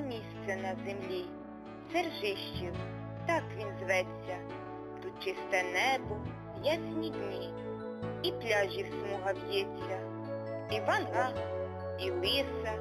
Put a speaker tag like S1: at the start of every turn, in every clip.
S1: місце на землі. Сержищів, так він зветься. Тут чисте небо, ясні дні, і пляжів смуга в'ється, і вана, і лиса,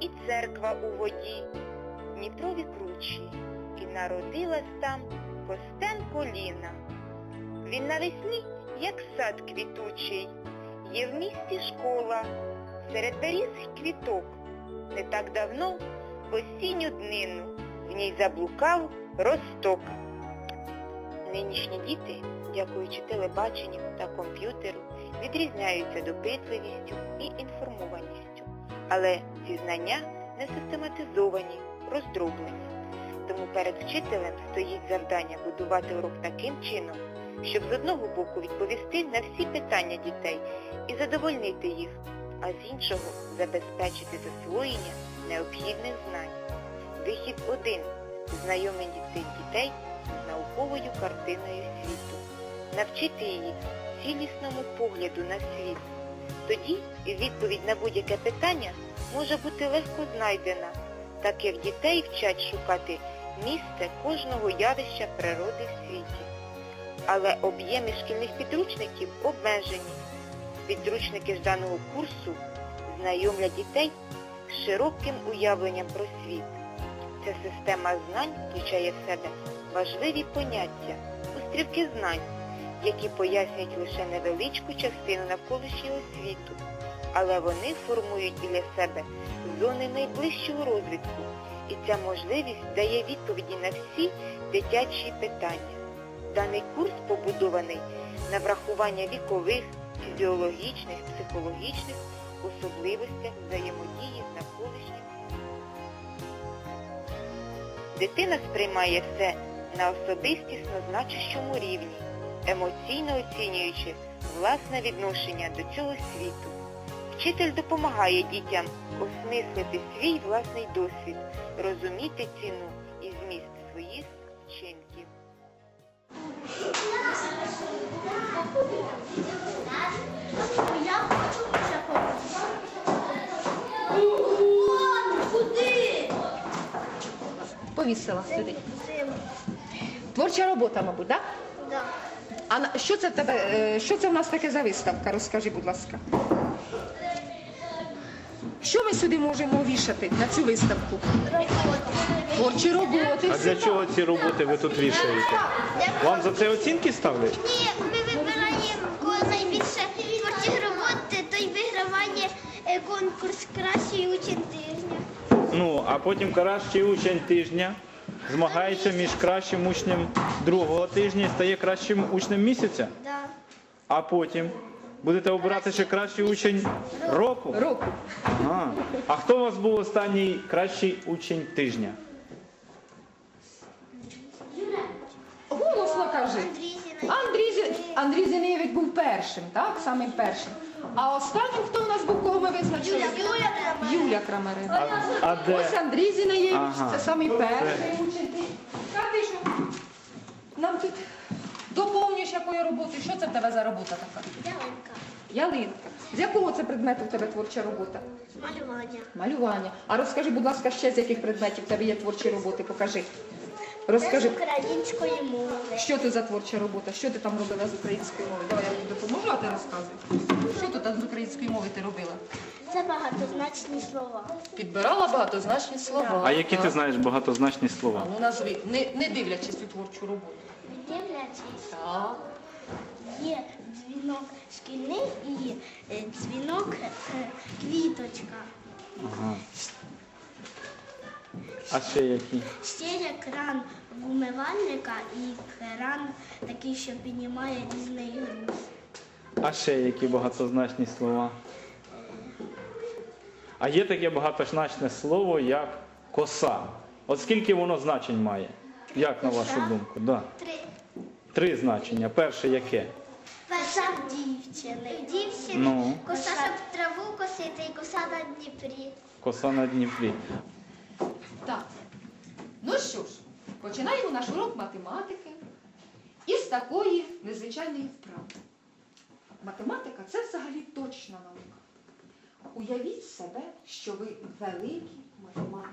S1: і церква у воді, Дніпрові кручі, і народилась там Костенко Ліна. Він навесні, як сад квітучий, є в місті школа, серед беріз квіток. Не так давно осінню днину в ній заблукав росток. Нинішні діти, дякуючи телебаченню та комп'ютеру, відрізняються допитливістю і інформованістю. Але ці знання не систематизовані, роздроблені. Тому перед вчителем стоїть завдання будувати урок таким чином, щоб з одного боку відповісти на всі питання дітей і задовольнити їх, а з іншого забезпечити засвоєння необхідних знань. Вихід один знайомити цих дітей з науковою картиною світу, навчити її цілісному погляду на світ. Тоді відповідь на будь-яке питання може бути легко знайдена, так як дітей вчать шукати місце кожного явища природи в світі. Але об'єми шкільних підручників обмежені. Підручники ж даного курсу знайомлять дітей широким уявленням про світ. Ця система знань включає в себе важливі поняття, острівки знань, які пояснюють лише невеличку частину навколишнього світу, але вони формують біля себе зони найближчого розвитку, і ця можливість дає відповіді на всі дитячі питання. Даний курс побудований на врахування вікових, фізіологічних, психологічних особливостях взаємодії з навколишнім. Дитина сприймає все на особистісно значущому рівні, емоційно оцінюючи власне відношення до цього світу. Вчитель допомагає дітям осмислити свій власний досвід, розуміти ціну і зміст своїх вчинків.
S2: Я хочу ще Куди?
S3: Повісила, сидить. Творча робота, мабуть, так?
S2: Да.
S3: А що це в тебе, е, що це в нас таке за виставка? Розкажи, будь ласка. Що ми сюди можемо вішати на цю виставку? Творчі роботи.
S4: А для чого ці роботи ви тут вішаєте? Вам за це оцінки ставлять?
S2: Ні, ми вибираємо кого найбільше творчих робот, той виграває е, конкурс кращий учень тижня.
S4: Ну, а потім кращий учень тижня змагається між кращим учнем другого тижня і стає кращим учнем місяця.
S2: Да.
S4: А потім будете обирати ще кращий учень року.
S3: Року.
S4: А, а хто у вас був останній кращий учень тижня?
S3: Голосно кажи.
S2: Андрій.
S3: Зі- Андрій був першим, так? Самим першим. А останнім хто у нас був, кого ми визначили?
S2: Юля Крамаренко.
S3: Юля Крамаренко.
S4: А, а де?
S3: Ось Андрій Зінаєвич,
S4: Ага.
S3: це самий перший учитель. Скажи, що нам тут доповнюєш якою роботою. Що це в тебе за робота така?
S2: Ялинка.
S3: Ялинка. З якого це предмету в тебе творча робота?
S2: Малювання.
S3: Малювання. А розкажи, будь ласка, ще з яких предметів в тебе є творчі роботи? Покажи. Розкажи,
S2: З української мови.
S3: що ти за творча робота? Що ти там робила з української мови? Давай я тобі допоможу, а ти розказуй. Що ти там з української мови ти робила?
S2: Це багатозначні слова.
S3: Підбирала багатозначні слова.
S4: А які ти знаєш багатозначні
S3: А
S4: слова?
S3: ну назви, не, не дивлячись у творчу роботу.
S2: Дивлячись,
S3: Так.
S2: є дзвінок шкільний і е, дзвінок е, квіточка.
S4: Ага. А ще які?
S2: Ще є кран вмивальника і кран такий, що піднімає різний груз.
S4: А ще які багатозначні слова? А є таке багатозначне слово, як коса. От скільки воно значень має? Як на вашу думку? Да.
S2: Три.
S4: Три значення. Перше яке?
S2: В дівчини. Дівчини
S4: Ну.
S2: коса, щоб траву косити і коса на Дніпрі.
S4: Коса на Дніпрі.
S3: Так. Ну що ж, починаємо наш урок математики із такої незвичайної вправи. Математика це взагалі точна наука. Уявіть себе, що ви великі математики.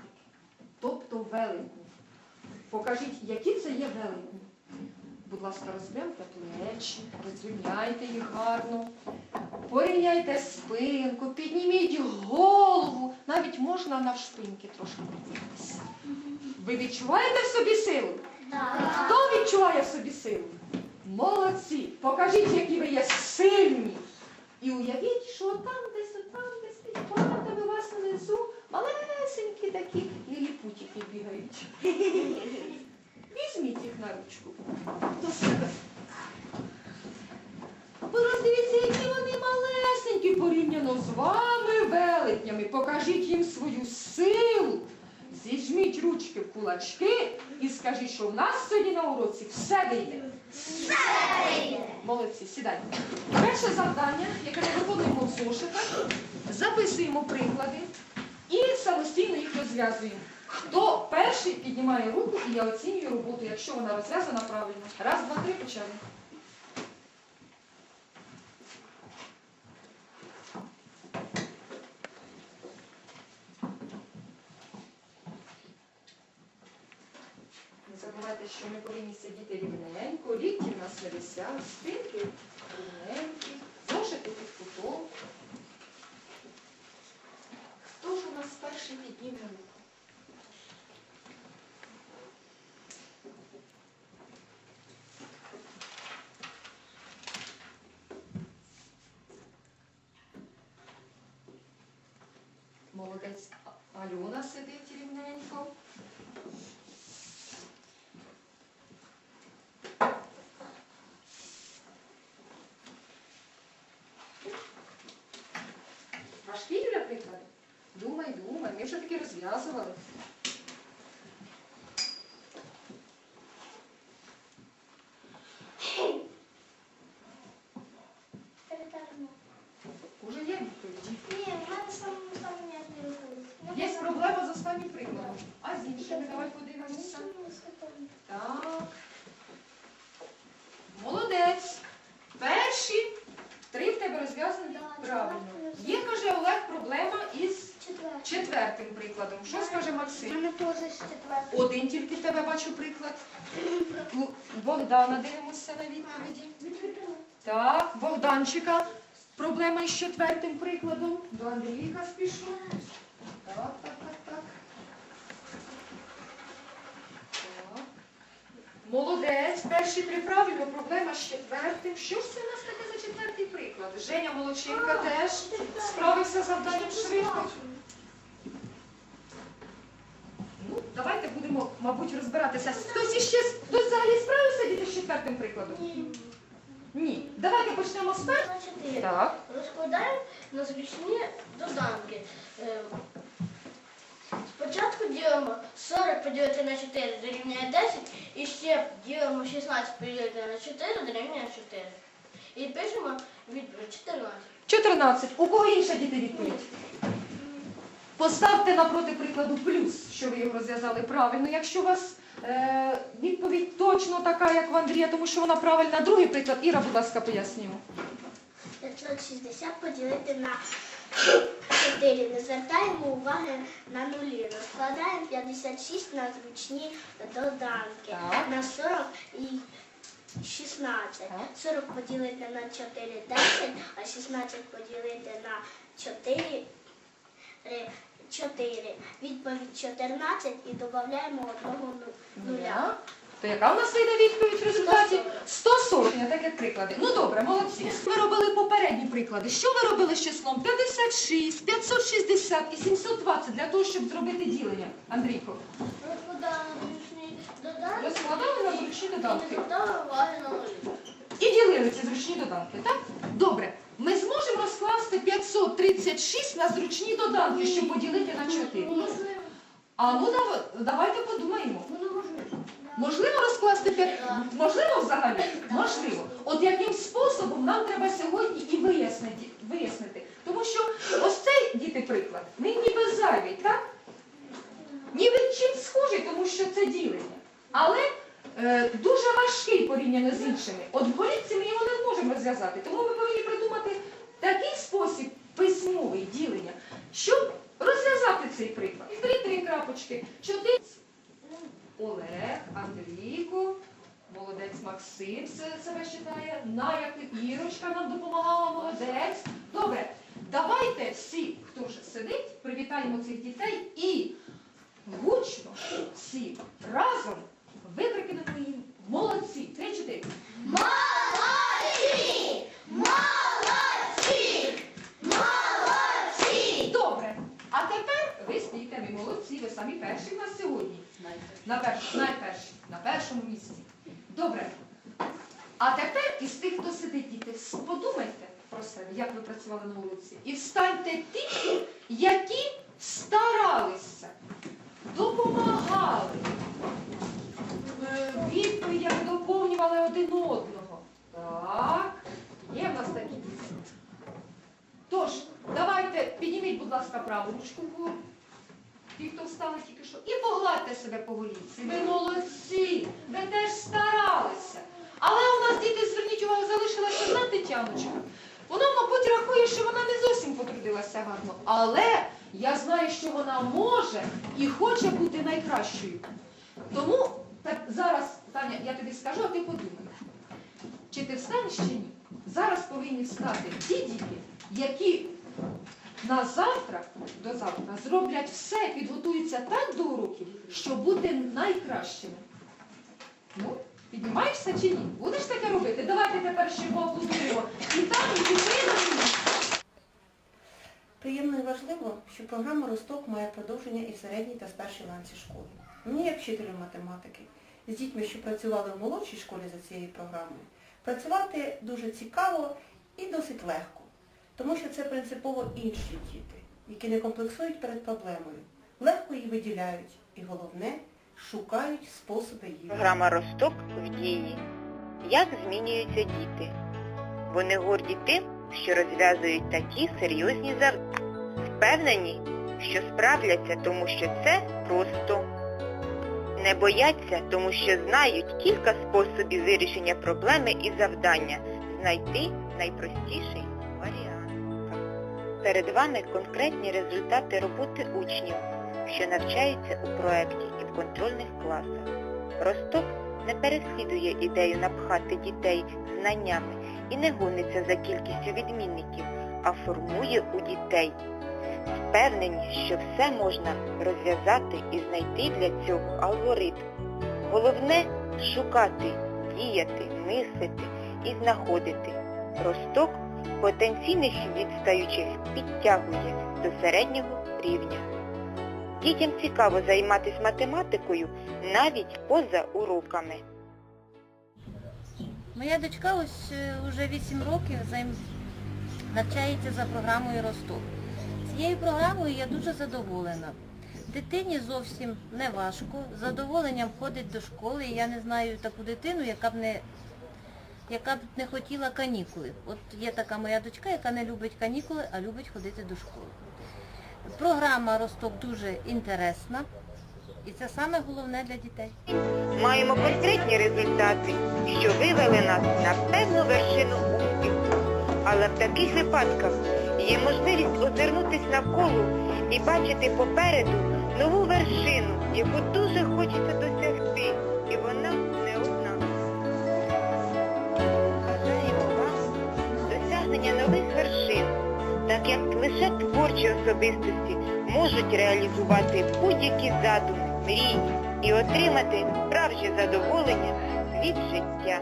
S3: тобто велику. Покажіть, які це є велетні. Будь ласка, розгляньте плечі, розрівняйте їх гарно, порівняйте спинку, підніміть голову, навіть можна навшпиньки трошки піднятися. Ви відчуваєте в собі силу? Хто відчуває в собі силу? Молодці! Покажіть, які ви є сильні. І уявіть, що там десь, там десь під у вас внизу малесенькі такі ліліпутики бігають. Візьміть їх на ручку. Ви роздивіться, які вони малесенькі порівняно з вами, велетнями. Покажіть їм свою силу. Зіжміть ручки в кулачки і скажіть, що в нас сьогодні на уроці все вийде. Все вийде. Молодці, сідайте. Перше завдання, яке ми виконуємо в зошитах, записуємо приклади і самостійно їх розв'язуємо. Хто перший піднімає руку і я оцінюю роботу, якщо вона розв'язана правильно. Раз, два, три, почали. Не забувайте, що ми повинні сидіти рівненько, лікті в нас не висять, спинки рівненькі, зошити під кутом. Хто ж у нас перший підніме руку? Молодець Альона сидить рівненько. Важкі Юля приклади? Думай, думай, ми вже таки розв'язували. Уже є відповіді.
S2: Ні, в мене сам сам не виходить.
S3: Є проблема з останнім прикладом. А з іншими давай подивимося. Так. Молодець. Перші три в тебе розв'язані
S2: Так,
S3: правильно.
S2: так,
S3: Є, каже Олег, проблема із
S2: Четвертий.
S3: четвертим прикладом. Що скаже
S2: У
S3: Максим?
S2: мене теж четвертий.
S3: Один тільки тебе бачу приклад. Богдана дивимося на відповіді. Так, Богданчика. Проблема із четвертим прикладом. До Андрійка спішу. Так, так, так, так. Так. Молодець, перші три правильно, проблема з четвертим. Що ж це у нас таке за четвертий приклад? Женя Молодчинка теж справився з завданням швидко. Ну, давайте будемо, мабуть, розбиратися. Хтось іще хтось взагалі справився діти з четвертим прикладом?
S2: Ні.
S3: Ні. Давайте почнемо з першого. Так.
S2: Розкладаємо на зручні доданки. Е, Спочатку ділимо 40 поділити на 4 дорівнює 10, і ще ділимо 16 поділити на 4 дорівнює 4. І пишемо відповідь 14.
S3: 14. У кого інша діти відповідь? Поставте напроти прикладу плюс, що ви його розв'язали правильно. Якщо у вас е, відповідь точно така, як в Андрія, тому що вона правильна. Другий приклад. Іра, будь ласка, пояснюємо.
S2: 560 поділити на 4. Не звертаємо уваги на нулі. Розкладаємо 56 на зручні доданки.
S3: Так.
S2: На 40 і 16.
S3: Так.
S2: 40 поділити на 4 – 10, а 16 поділити на 4 е, 4. Відповідь 14 і додаємо одного ну- нуля.
S3: То яка у нас вийде відповідь в результаті? 140. Так як приклади. Ну добре, молодці. Ми робили попередні приклади. Що ви робили з числом 56, 560 і 720 для того, щоб зробити ділення? Андрійко.
S2: Розкладали на зручні
S3: додатки. І ділили ці зручні доданки, так? Добре. Розкласти 536 на зручні доданки, щоб поділити на 4. А ну давайте подумаємо.
S2: Ну, можливо.
S3: Можливо розкласти 5? Можливо взагалі? Можливо. От яким способом нам треба сьогодні і вияснити, вияснити. Тому що ось цей діти приклад, він ніби зайвий, так? Ніби чим схожий, тому що це ділення. Але е, дуже важкий порівняно з іншими. От в голівці ми його не можемо розв'язати. Тому ми повинні придумати такий спосіб письмовий ділення, щоб розв'язати цей приклад. Зберіть три крапочки. Чотири. Олег, Андрійко, молодець Максим себе читає. на як Ірочка нам допомагала, молодець. Добре, давайте всі, хто вже сидить, привітаємо цих дітей і як ви працювали на вулиці. І встаньте ті, які старалися, допомагали, е, відповідях доповнювали один одного. Так, є в нас такі діти. Тож, давайте підніміть, будь ласка, праву ручку вгору. Ті, хто встали тільки що. І погладьте себе по голівці. Ви молодці, ви теж старалися. Але у нас, діти, зверніть увагу, залишилася одна Тетяночка. Вона, мабуть, рахує, що вона не зовсім потрудилася гарно. Але я знаю, що вона може і хоче бути найкращою. Тому так, зараз, Таня, я тобі скажу, а ти подумай. Чи ти встанеш чи ні? Зараз повинні встати ті діти, які на завтра, до завтра, зроблять все, підготуються так до уроків, щоб бути найкращими. Ну, піднімаєшся чи ні? Будеш таке робити? Давайте тепер ще поаплодуємо. І там, і підтримуємо.
S5: Приємно і важливо, що програма «Росток» має продовження і в середній та старшій ланці школи. Мені, як вчителю математики, з дітьми, що працювали в молодшій школі за цією програмою, працювати дуже цікаво і досить легко, тому що це принципово інші діти, які не комплексують перед проблемою, легко її виділяють і, головне, шукають способи її.
S1: Програма Росток в дії. Як змінюються діти? Вони горді тим, що розв'язують такі серйозні завдання. Впевнені, що справляться, тому що це просто. Не бояться, тому що знають кілька способів вирішення проблеми і завдання. Знайти найпростіший варіант. Перед вами конкретні результати роботи учнів, що навчаються у проєкті і в контрольних класах. Росток не переслідує ідею напхати дітей знаннями і не гониться за кількістю відмінників, а формує у дітей впевнені, що все можна розв'язати і знайти для цього алгоритм. Головне шукати, діяти, мислити і знаходити. Росток потенційних відстаючих підтягує до середнього рівня. Дітям цікаво займатися математикою навіть поза уроками.
S6: Моя дочка ось е, вже 8 років навчається за програмою Росток. Цією програмою я дуже задоволена. Дитині зовсім не важко, з задоволенням ходить до школи. Я не знаю таку дитину, яка б не, яка б не хотіла канікули. От є така моя дочка, яка не любить канікули, а любить ходити до школи. Програма Росток дуже інтересна і це саме головне для дітей.
S1: Маємо конкретні результати, що вивели нас на певну вершину успіху. Але в таких випадках є можливість озирнутися навколо і бачити попереду нову вершину, яку дуже хочеться досягти. Як лише творчі особистості можуть реалізувати будь-які задуми, мрії і отримати справжнє задоволення від життя.